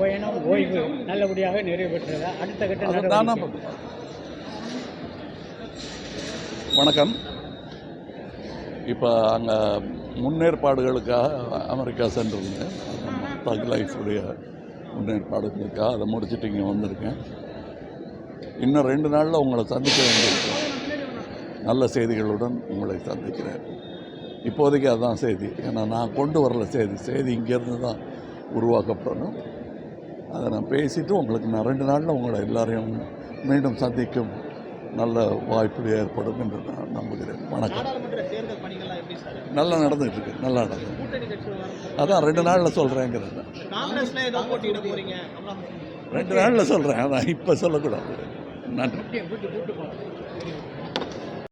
பயணம் ஓய்வு நல்லபடியாக நிறைவு பெற்றதா அடுத்த கட்ட வணக்கம். இப்போ அங்கே முன்னேற்பாடுகளுக்காக அமெரிக்கா சென்றிருந்தேன். தக் லைஃபுடைய முன்னேற்பாடுகளுக்காக அதை முடிச்சுட்டு இங்கே வந்திருக்கேன். இன்னும் ரெண்டு நாளில் உங்களை சந்திக்க வேண்டியிருக்கேன் நல்ல செய்திகளுடன் உங்களை சந்திக்கிறேன். இப்போதைக்கு அதுதான் செய்தி. ஏன்னா நான் கொண்டு வரல செய்தி. செய்தி இங்கேருந்து தான் உருவாக்கப்படணும். அதை நான் பேசிட்டு உங்களுக்கு நான் ரெண்டு நாளில் உங்களை எல்லாரையும் மீண்டும் சந்திக்கும் நல்ல வாய்ப்பு ஏற்படும் என்று நான் நம்புகிறேன். வணக்கம். நல்லா நடந்துகிட்டு இருக்கு நல்லா நடந்து அதான் ரெண்டு நாளில் சொல்கிறேங்கிறது ரெண்டு நாளில் சொல்கிறேன் அதான் இப்போ சொல்லக்கூடாது. நன்றி.